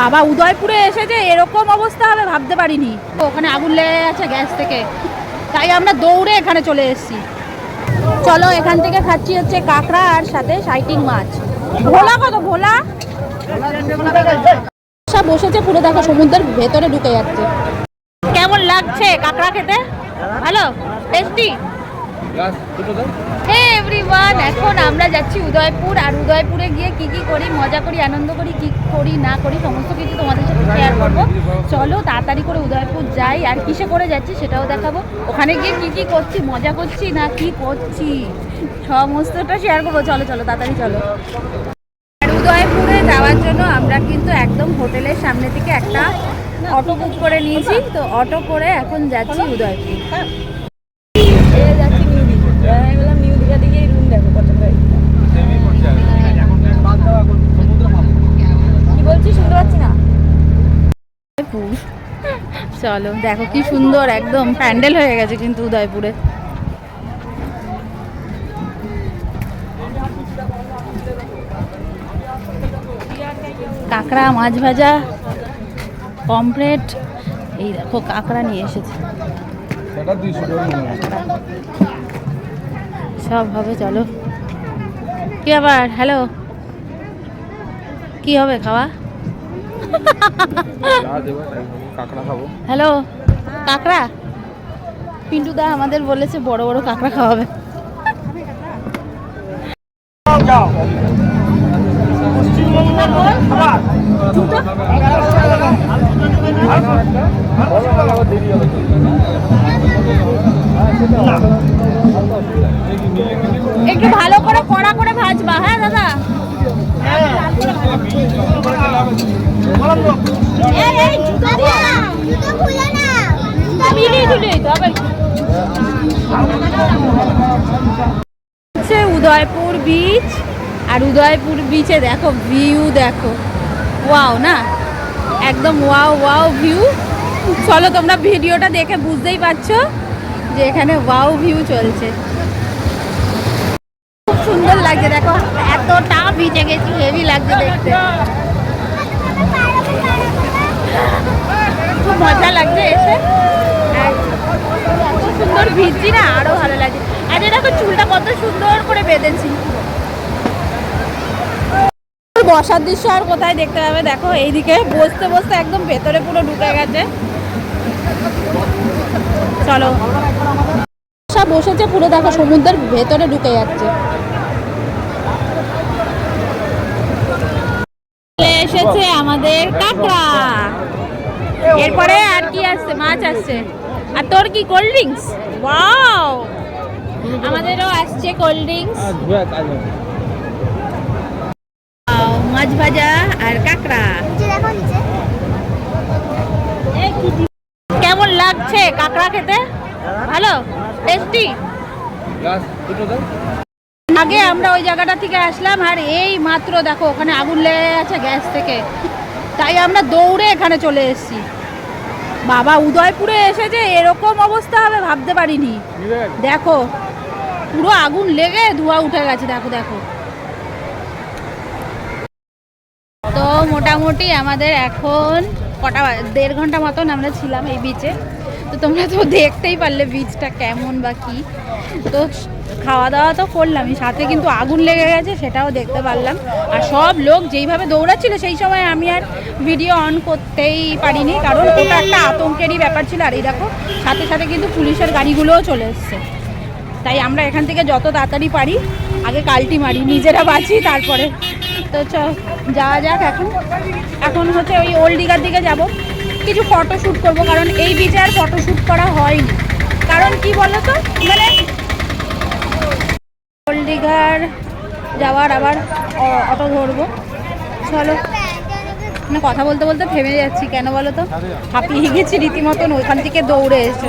বাবা উদয়পুরে এসেছে এরকম অবস্থা হবে ভাবতে পারিনি। ওখানে আগুন লেগে গেছে গ্যাস থেকে। তাই আমরা দৌড়ে এখানে চলে এসেছি। চলো এখান থেকে খাচ্ছি হচ্ছে কাঁকড়া আর সাথে সাইটিং মাছ। ভোলা কত? ভোলা? সব বসেছে পুরো দেখো সমুদ্রের ভেতরে ঢুকে যাচ্ছে। কেমন লাগছে কাঁকড়া খেতে? ভালো? টেস্টি হে এভরিওয়ান এখন আমরা যাচ্ছি উদয়পুর আর উদয়পুরে গিয়ে কি কি করি মজা করি আনন্দ করি কি করি না করি সমস্ত কিছু তোমাদের সাথে শেয়ার করব। চলো তাড়াতাড়ি করে উদয়পুর যাই আর কিসে করে যাচ্ছি সেটাও দেখাবো। ওখানে গিয়ে কি কি করছি মজা করছি না কি করছি সমস্তটা শেয়ার করব। চলো চলো তাড়াতাড়ি চলো। আর উদয়পুরে যাওয়ার জন্য আমরা কিন্তু একদম হোটেলের সামনে থেকে একটা অটো বুক করে নিয়েছি। তো অটো করে এখন যাচ্ছি উদয়পুর এ যাচ্ছি নিউ দিঘা আমি বললাম নিউ দিঘা দিকেই রুম দেখো কত করে কি বলছি শুনতে পাচ্ছি না উদয়পুর চলো দেখো কি সুন্দর একদম প্যান্ডেল হয়ে গেছে কিন্তু উদয়পুরে। কাঁকড়া মাছ ভাজা পমফ্রেট এই দেখো কাঁকড়া নিয়ে এসেছে। সব হবে চলো। কি আবার হ্যালো কি হবে খাওয়া? হ্যালো কাঁকড়া? পিন্টু দা আমাদের বলেছে বড় বড় কাঁকড়া খাওয়াবে। একটু উদয়পুর বিচ আর উদয়পুর বিচে দেখো ভিউ দেখো। ওয়াও না? একদম ওয়াও ওয়াও ভিউ চলো তোমরা ভিডিওটা দেখে বুঝতেই পারছ যে এখানে ওয়াও ভিউ চলছে। খুব সুন্দর লাগছে, দেখো, এতটা বিচে গেছি হেভি লাগছে দেখতে। খুব মজা লাগছে এসে। এত সুন্দর ভিজছি না, আরও ভালো লাগছে। আর দেখো চুলটা কত সুন্দর করে বেঁধেছি। বসার দৃশ্য আর কোথায় দেখতে যাবে দেখো, এইদিকে বসতে বসতে একদম ভেতরে পুরো ঢুকে গেছে। চলো। বসেছে পুরো দেখো, সমুদ্রের ভেতরে ঢুকে যাচ্ছে। এসেছে আমাদের কাঁকড়া। এরপরে আর কি আসছে মাছ আসছে আর তোর কি কোল্ড ড্রিঙ্কস ওয়াও আমাদেরও আসছে কোল্ড ড্রিঙ্কস মাছ ভাজা আর কাঁকড়া। কেমন লাগছে কাঁকড়া খেতে? ভালো? টেস্টি আগে আমরা ওই জায়গাটা থেকে আসলাম আর এই মাত্র দেখো, ওখানে আগুন লেগে গেছে গ্যাস থেকে। তাই আমরা দৌড়ে এখানে চলে এসেছি। বাবা, উদয়পুরে এসেছে এরকম অবস্থা হবে ভাবতে পারিনি। দেখো, পুরো আগুন লেগে ধোঁয়া উঠে গেছে, দেখো দেখো। তো মোটামুটি আমাদের এখন কটা দেড় ঘণ্টা মতন আমরা ছিলাম এই বিচে তো তোমরা তো দেখতেই পারলে বিচটা কেমন বা কি। তো খাওয়া দাওয়া তো করলামই, সাথে কিন্তু আগুন লেগে গেছে সেটাও দেখতে পারলাম। আর সব লোক যেইভাবে দৌড়াচ্ছিল, সেই সময় আমি আর ভিডিও অন করতেই পারিনি, কারণ ওটা একটা আতঙ্কেরই ব্যাপার ছিল। আর এই দেখো, সাথে সাথে কিন্তু পুলিশের গাড়িগুলোও চলে এসছে। তাই আমরা এখান থেকে যত তাড়াতাড়ি পারি, আগে কালটি মারি, নিজেরা বাঁচি, তারপরে তো চ, যাওয়া যাক এখন। এখন হচ্ছে ওই ওল্ড দিঘার দিকে যাব। কিছু ফটো শ্যুট করব, কারণ এই বিচে আর ফটো শ্যুট করা হয়নি। কারণ কি বলো তো মানে ওল্ড যাওয়ার আবার অটো ধরবো। চলো। মানে কথা বলতে বলতে থেমে যাচ্ছি, কেন বলো তো? হাঁপিয়ে গেছি রীতিমতন, ওইখান থেকে দৌড়ে এসে।